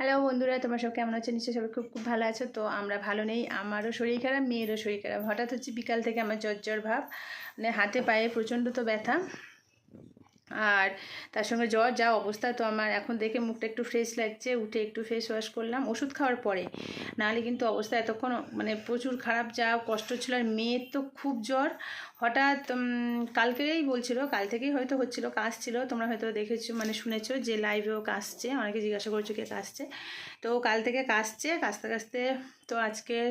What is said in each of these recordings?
Hello বন্ধুরা, তোমরা সব কেমন আছো? নিশ্চয়ই সবাই খুব খুব ভালো আছো। তো আমরা ভালো নেই, আমারও শরীর খারাপ, মেয়েরও শরীর খারাপ। হঠাৎ হচ্ছে বিকাল থেকে আমার জ্বর জ্বর ভাব মানে হাতে পায়ে প্রচণ্ড তো ব্যথা। আর তার সঙ্গে জ্বর, যা অবস্থা, তো আমার এখন দেখে মুখটা একটু ফ্রেশ লাগছে, উঠে একটু ফেস ওয়াশ করলাম, ওষুধ খাওয়ার পরে। নাহলে কিন্তু অবস্থা এতক্ষণ মানে প্রচুর খারাপ, যা কষ্ট ছিল। আর মেয়ের তো খুব জ্বর। হঠাৎ কালকেই বলছিল, কাল থেকেই হয়তো হচ্ছিল, কাশছিল। তোমরা হয়তো দেখেছ মানে শুনেছো যে লাইভেও কাশছে। অনেকে জিজ্ঞাসা করছ কে কাশছে। তো কাল থেকে কাশছে। কাশতে কাশতে তো আজকের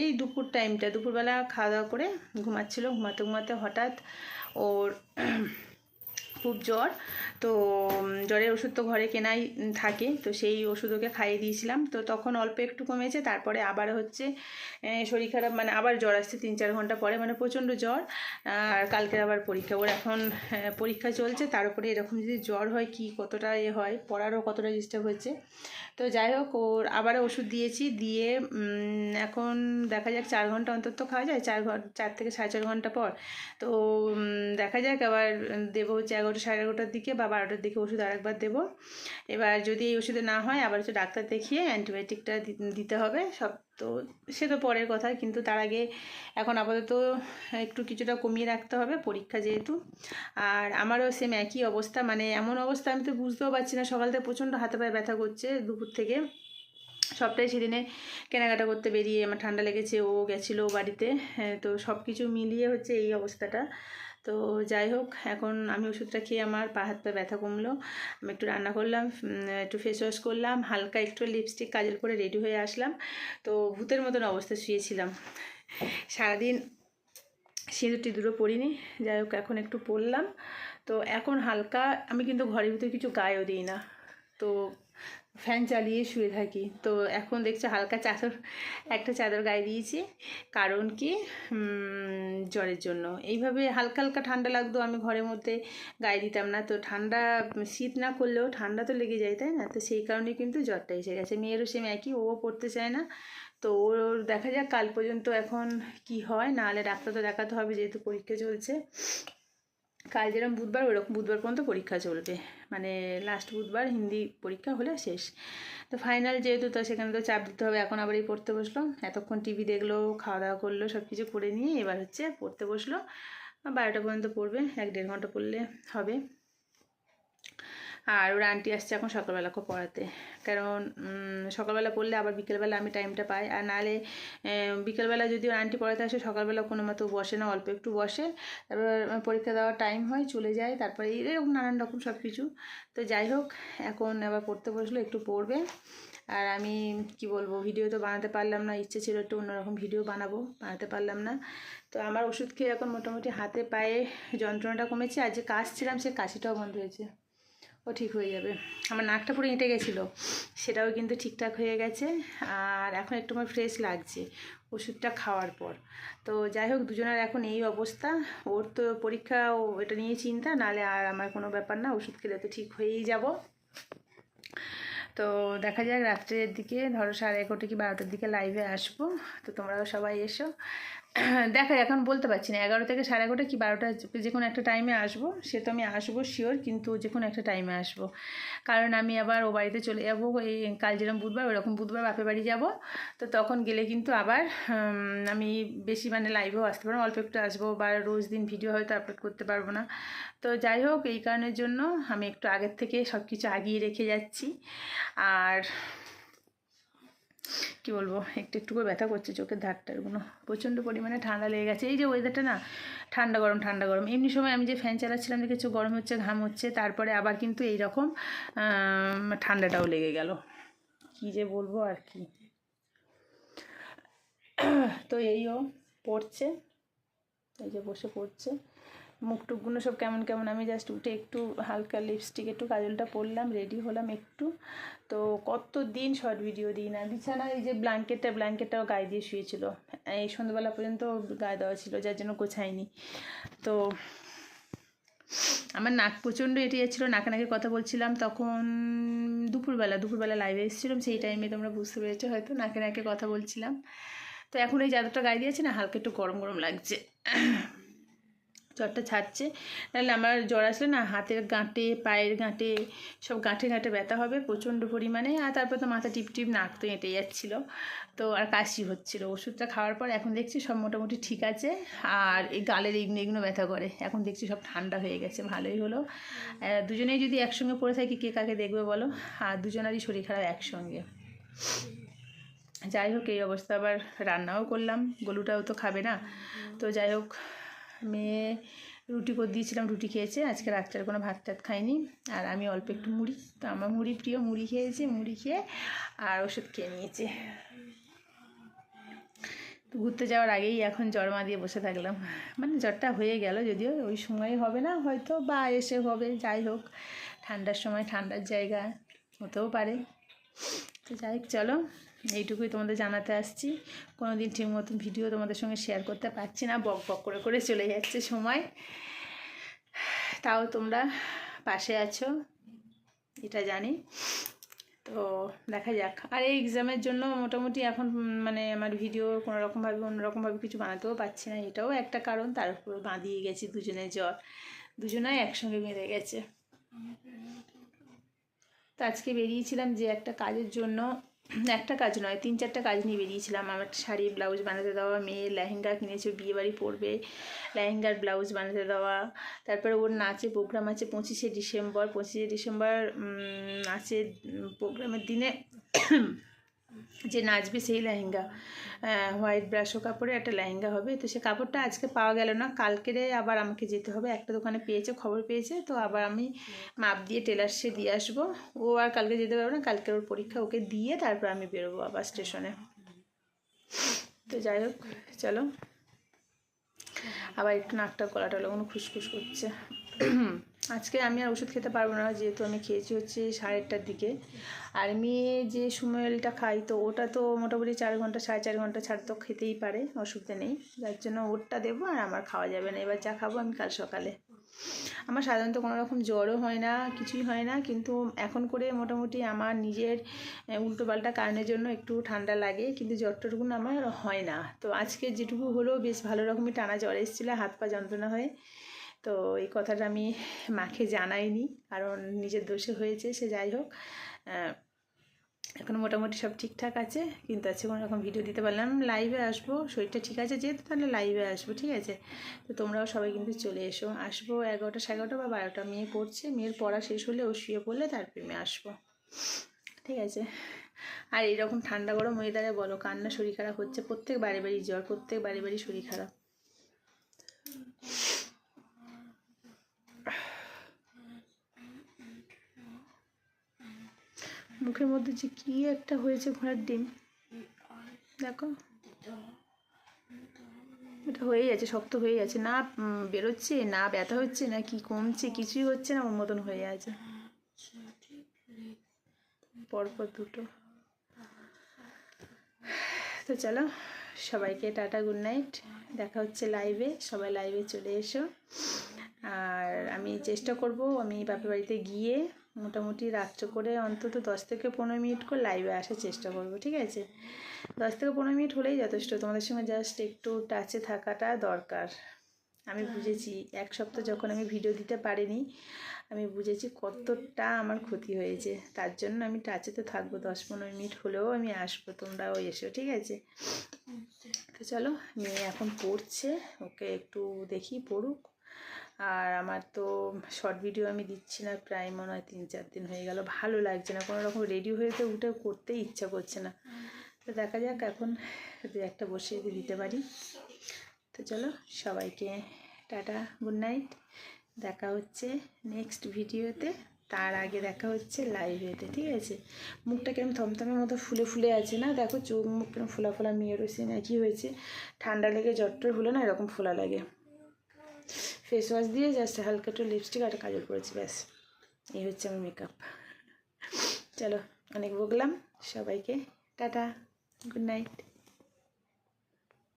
এই দুপুর টাইমটা দুপুরবেলা খাওয়া দাওয়া করে ঘুমাচ্ছিল। ঘুমাতে ঘুমাতে হঠাৎ ওর খুব জ্বর। তো জ্বরের ওষুধ তো ঘরে কেনাই থাকে। তো সেই ওষুধ ওকে খাইয়ে দিয়েছিলাম। তো তখন অল্প একটু কমেছে, তারপরে আবার হচ্ছে শরীর খারাপ মানে আবার জ্বর আসছে তিন চার ঘণ্টা পরে মানে প্রচণ্ড জ্বর। আর কালকে আবার পরীক্ষা। ওর এখন পরীক্ষা চলছে। তার উপরে এরকম যদি জ্বর হয়, কি কতটা এ হয়, পড়ারও কতটা ডিস্টার্ব হচ্ছে। তো যাই হোক, ওর আবারও ওষুধ দিয়েছি। দিয়ে এখন দেখা যাক চার ঘণ্টা অন্তত খাওয়া যায়। চার ঘণ্টা চার থেকে সাড়ে চার ঘণ্টা পর। তো দেখা যাক, আবার দেবো হচ্ছে এগারোটা সাড়ে এগারোটার দিকে বা বারোটার দিকে ওষুধ আরেকবার দেবো। এবার যদি এই ওষুধে না হয় আবার হচ্ছে ডাক্তার দেখিয়ে অ্যান্টিবায়োটিকটা দিতে হবে। সব তো সে তো পরের কথা কিন্তু তার আগে এখন আপাতত একটু কিছুটা কমিয়ে রাখতে হবে পরীক্ষা যেহেতু। আর আমারও সেম একই অবস্থা মানে এমন অবস্থা আমি তো বুঝতেও পারছি না। সকাল থেকে প্রচণ্ড হাতে পায়ে ব্যথা করছে দুপুর থেকে। সবটাই সেদিনে কেনাকাটা করতে বেরিয়ে আমার ঠান্ডা লেগেছে ও গেছিল বাড়িতে। হ্যাঁ, তো সব কিছু মিলিয়ে হচ্ছে এই অবস্থাটা। তো যাই হোক, এখন আমি ওষুধটা খেয়ে আমার পা হাত পা ব্যথা কমলো। আমি একটু রান্না করলাম একটু ফেস ওয়াশ করলাম, হালকা একটু লিপস্টিক কাজল করে রেডি হয়ে আসলাম। তো ভূতের মতন অবস্থা শুয়েছিলাম। সারাদিন সিঁদুরটি দুটো পরিনি যাই হোক, এখন একটু পরলাম তো এখন হালকা, আমি কিন্তু ঘরের ভিতরে কিছু গায়েও দিই না। তো ফ্যান চালিয়ে শুয়ে থাকি। তো এখন দেখছি হালকা চাদর, একটা চাদর গায়ে দিয়েছি। কারণ কি? জ্বরের জন্য। এইভাবে হালকা হালকা ঠান্ডা লাগতো, আমি ঘরের মধ্যে গায়ে দিতাম না। তো ঠান্ডা, শীত না করলেও ঠান্ডা তো লেগে যায়, তাই না? তো সেই কারণে কিন্তু জ্বরটা এসে গেছে। মেয়েরও সেম একই, ও পড়তে চায় না। তো ওর দেখা যাক, কাল পর্যন্ত এখন কি হয়? নাহলে ডাক্তার তো দেখাতে হবে, যেহেতু পরীক্ষা চলছে। কাল যেরকম বুধবার, ওরকম বুধবার পর্যন্ত পরীক্ষা চলবে। মানে লাস্ট বুধবার হিন্দি পরীক্ষা হলে শেষ। তো ফাইনাল যেহেতু, তো সেখানে তো চাপ দিতে হবে। এখন আবার এই পড়তে বসল। এতক্ষণ টিভি দেখল, খাওয়া দাওয়া করল সব কিছু করে নিয়ে এবার হচ্ছে পড়তে বসল। বারোটা পর্যন্ত পড়বে, এক দেড় ঘণ্টা পড়লে হবে। আর ওর আন্টি আসছে এখন সকালবেলাকে পড়াতে। কারণ সকালবেলা পড়লে আবার বিকেলবেলা আমি টাইমটা পাই। আর নাহলে বিকেলবেলা যদি ওর আন্টি পড়াতে আসে, সকালবেলা কোনো মতো বসে না, অল্প একটু বসে। তারপর পরীক্ষা দেওয়ার টাইম হয়, চলে যায়। তারপরে এরকম নানান রকম সব কিছু তো যাই হোক, এখন আবার পড়তে বসল, একটু পড়বে। আর আমি, কি বলব ভিডিও তো বানাতে পারলাম না। ইচ্ছে ছিল একটু অন্যরকম ভিডিও বানাবো, বানাতে পারলাম না। তো আমার ওষুধ খেয়ে এখন মোটামুটি হাতে পায়ে যন্ত্রণাটা কমেছে। আর যে কাশছিলাম, সে কাশিটাও বন্ধ হয়েছে। ও ঠিক হয়ে যাবে। আমার নাকটা পুরো এঁটে গেছিল। সেটাও কিন্তু ঠিকঠাক হয়ে গেছে। আর এখন একটু আমার ফ্রেশ লাগছে ওষুধটা খাওয়ার পর। তো যাই হোক, দুজনের এখন এই অবস্থা। ওর তো পরীক্ষা ও এটা নিয়ে চিন্তা, নালে আর আমার কোনো ব্যাপার না, ওষুধ খেলে তো ঠিক হয়েই যাব। তো দেখা যাক, রাত্রের দিকে ধরো সাড়ে এগারোটা কি বারোটার দিকে লাইভে আসব। তো তোমরাও সবাই এসো। দেখা, এখন বলতে পারছি না। এগারো থেকে সাড়ে এগারোটা কি বারোটা যে কোনো একটা টাইমে আসব, সে তো আমি আসব শিওর কিন্তু যে কোনো একটা টাইমে আসব। কারণ আমি আবার ও বাড়িতে চলে যাব, এই কাল যেরকম বুধবার, ওরকম বুধবার বাপের বাড়ি যাব। তো তখন গেলে কিন্তু আবার আমি বেশি মানে লাইভেও আসতে পারব অল্প একটু আসব বা রোজ দিন ভিডিও হয়তো আপলোড করতে পারব না। তো যাই হোক, এই কারণের জন্য আমি একটু আগের থেকে সব কিছু আগিয়ে রেখে যাচ্ছি। আর কি বলব, একটু একটু করে ব্যথা করছে চোখের ধারটারগুলো প্রচণ্ড পরিমাণে ঠান্ডা লেগে গেছে। এই যে ওয়েদারটা না, ঠান্ডা গরম ঠান্ডা গরম। এমনি সময় আমি যে ফ্যান চালাচ্ছিলাম, দেখেছ, গরম হচ্ছে ঘাম হচ্ছে, তারপরে আবার কিন্তু এই রকম ঠান্ডাটাও লেগে গেল। কি যে বলব আর কি। তো এইও পড়ছে, এই যে বসে পড়ছে। মুখ টুকগুলো সব কেমন কেমন, আমি জাস্ট উঠে একটু হালকা লিপস্টিক একটু কাজলটা পরলাম রেডি হলাম একটু। তো কত দিন শর্ট ভিডিও দিই না বিছানা এই যে ব্ল্যাঙ্কেটটা ব্ল্যাঙ্কেটটাও গায়ে দিয়ে শুয়েছিল। এই সন্ধ্যাবেলা পর্যন্ত গায়ে দেওয়া ছিল, যার জন্য গোছায়নি তো আমার নাক প্রচণ্ড এটি যাচ্ছিল, নাকে নাকে কথা বলছিলাম, তখন দুপুরবেলা দুপুরবেলা লাইভে এসেছিলাম, সেই টাইমে তোমরা বুঝতে পেরেছ হয়তো, নাকে নাকে কথা বলছিলাম। তো এখন এই চাদরটা গায়ে দিয়েছে না, হালকা একটু গরম গরম লাগছে। জ্বরটা ছাড়ছে। নাহলে আমার জ্বর আসলে না হাতের গাঁটে পায়ের গাঁটে সব গাঁঠে গাঁটে ব্যথা হবে প্রচণ্ড পরিমাণে। আর তারপর তো মাথা টিপ টিপ নাক তো এঁটে যাচ্ছিল। তো আর কাশি হচ্ছিল। ওষুধটা খাওয়ার পর এখন দেখছি সব মোটামুটি ঠিক আছে। আর এই গালের এগুলো এগুলো ব্যথা করে। এখন দেখছি সব ঠান্ডা হয়ে গেছে ভালোই হলো। দুজনেই যদি একসঙ্গে পড়ে থাকি কে কাকে দেখবে বলো? আর দুজনারই শরীর খারাপ একসঙ্গে। যাই হোক এই অবস্থা। আবার রান্নাও করলাম। গলুটাও তো খাবে না। তো যাই হোক মেয়ে রুটি করে দিয়েছিলাম, রুটি খেয়েছে। আজকে রাত্রের কোনো ভাত টাত খাইনি। আর আমি অল্প একটু মুড়ি। তো আমার মুড়ি প্রিয়, মুড়ি খেয়েছি, মুড়ি খেয়ে আর ওষুধ খেয়ে নিয়েছে। তো ঘুরতে যাওয়ার আগেই এখন জড়মা দিয়ে বসে থাকলাম। মানে জ্বরটা হয়ে গেল যদিও, ওই সময় হবে না, হয়তো বা এসে হবে, যাই হোক। ঠান্ডার সময় ঠান্ডার জায়গা হতেও পারে। তো যাই চলো। এইটুকুই তোমাদের জানাতে আসছি। কোনো দিন ঠিক মতন ভিডিও তোমাদের সঙ্গে শেয়ার করতে পারছি না, বক বক করে করে চলে যাচ্ছে সময়। তাও তোমরা পাশে আছো, এটা জানি। তো দেখা যাক। আর এই এক্সামের জন্য মোটামুটি এখন মানে আমার ভিডিও কোনো রকমভাবে অন্যরকমভাবে কিছু বানাতেও পারছি না, এটাও একটা কারণ। তার উপর বাঁধিয়ে গেছি দুজনের জ্বর। দুজনাই একসঙ্গে বেঁধে গেছে। তো আজকে বেরিয়েছিলাম যে একটা কাজের জন্য। একটা কাজ নয়, তিন চারটা কাজ নিয়ে বেরিয়েছিলাম। আমার শাড়ি, ব্লাউজ বানাতে দেওয়া, মেয়ে লেহেঙ্গা কিনেছে বিয়ে বাড়ি পরবে লেহেঙ্গার ব্লাউজ বানাতে দেওয়া। তারপরে ওর নাচে প্রোগ্রাম আছে পঁচিশে ডিসেম্বর। পঁচিশে ডিসেম্বর নাচের প্রোগ্রামের দিনে যে নাচবে সেই লেহেঙ্গা হোয়াইট ব্রাশো কাপড়ে একটা লেহেঙ্গা হবে। তো সে কাপড়টা আজকে পাওয়া গেল না, কালকেরে আবার আমাকে যেতে হবে। একটা দোকানে পেয়েছে, খবর পেয়েছে। তো আবার আমি মাপ দিয়ে টেলার সে দিয়ে আসব। ও আর কালকে যেতে পারবে না কালকের ওর পরীক্ষা ওকে দিয়ে তারপর আমি বেরোবো আবার স্টেশনে তো যাই হোক, চলো। আবার একটু নাকটা গলাটা কোনো খুসখুস করছে। আজকে আমি আর ওষুধ খেতে পারব না, যেহেতু আমি খেয়েছি হচ্ছে সাড়েটার দিকে। আর মেয়ে যে সুমেলটা খাই তো ওটা তো মোটামুটি চার ঘণ্টা, সাড়ে চার ঘণ্টা ছাড়া তো খেতেই পারে, অসুবিধা নেই। যার জন্য ওরটা দেবো আর আমার খাওয়া যাবে না। এবার যা খাব আমি কাল সকালে। আমার সাধারণত কোনো রকম জ্বরও হয় না, কিছুই হয় না, কিন্তু এখন করে মোটামুটি আমার নিজের উল্টোপাল্টা কারণের জন্য একটু ঠান্ডা লাগে, কিন্তু জ্বরটুকুন আমার হয় না। তো আজকে যেটুকু হলো, বেশ ভালো রকমই টানা জ্বর এসেছিল, হাত পা যন্ত্রণা হয়ে। তো এই কথাটা আমি মাকে জানাইনি, কারণ নিজের দোষে হয়েছে, সে যাই হোক। এখন মোটামুটি সব ঠিকঠাক আছে, কিন্তু আজকে কোনো রকম ভিডিও দিতে পারলাম লাইভে আসব, শরীরটা ঠিক আছে যেহেতু, তাহলে লাইভে আসব, ঠিক আছে? তো তোমরাও সবাই কিন্তু চলে এসো। আসব এগারোটা সাড়ে বা বারোটা, মেয়ে পড়ছে, মেয়ের পড়া শেষ হলে ও শুয়ে পড়লে তারপরে আমি আসব, ঠিক আছে? আর এইরকম ঠান্ডা গরম ওয়েদারে বলো, কান্না শরীর খারাপ হচ্ছে প্রত্যেক বাড়ি বাড়ি জ্বর প্রত্যেক বাড়ি বাড়ি শরীর খারাপ। মুখের মধ্যে যে কি একটা হয়েছে ঘোড়ার ডিম। দেখো। এটা হয়ে যাচ্ছে শক্ত হয়ে যাচ্ছে না বেরোচ্ছে, না ব্যথা হচ্ছে, না কি কমছে, কিছুই হচ্ছে না, ওর মতন হয়ে আছে। পরপর দুটো। তো চলো, সবাইকে টাটা, গুড নাইট। দেখা হচ্ছে লাইভে, সবাই লাইভে চলে এসো। আর আমি চেষ্টা করব, আমি বাপের বাড়িতে গিয়ে মোটামুটি রাত্রে করে অন্তত দশ থেকে পনেরো মিনিট করে লাইভে আসার চেষ্টা করব, ঠিক আছে? দশ থেকে পনেরো মিনিট হলেই যথেষ্ট, তোমাদের সঙ্গে জাস্ট একটু টাচে থাকাটা দরকার। আমি বুঝেছি, এক সপ্তাহ যখন আমি ভিডিও দিতে পারিনি, আমি বুঝেছি কতটা আমার ক্ষতি হয়েছে। তার জন্য আমি টাচে তো থাকব, দশ পনেরো মিনিট হলেও আমি আসব, তোমরাও এসো, ঠিক আছে? তো চলো, মেয়ে এখন পড়ছে, ওকে একটু দেখি পড়ুক। আর আমার তো শর্ট ভিডিও আমি দিচ্ছি না, প্রায় মনে হয় তিন চার দিন হয়ে গেল, ভালো লাগছে না। কোনো রকম রেডি হয়ে তো উঠে করতেই ইচ্ছা করছে না। তো দেখা যাক এখন দু একটা বসিয়ে দিতে পারি। তো চলো সবাইকে টাটা গুড নাইট দেখা হচ্ছে নেক্সট ভিডিওতে তার আগে দেখা হচ্ছে লাইভেতে ঠিক আছে? মুখটা কেমন থমথমের মতো ফুলে ফুলে আছে না? দেখো চোখ মুখ কেমন ফোলা ফোলা মেয়ের হয়েছে না কী হয়েছে। ঠান্ডা লেগে জ্বরটর হলো না এরকম ফোলা লাগে। ফেস ওয়াশ দিয়ে জাস্ট হালকা একটু লিপস্টিক আর কাজল করেছি ব্যাস। এই হচ্ছে আমার মেকআপ চলো, অনেক বকলাম। সবাইকে, টাটা। Good night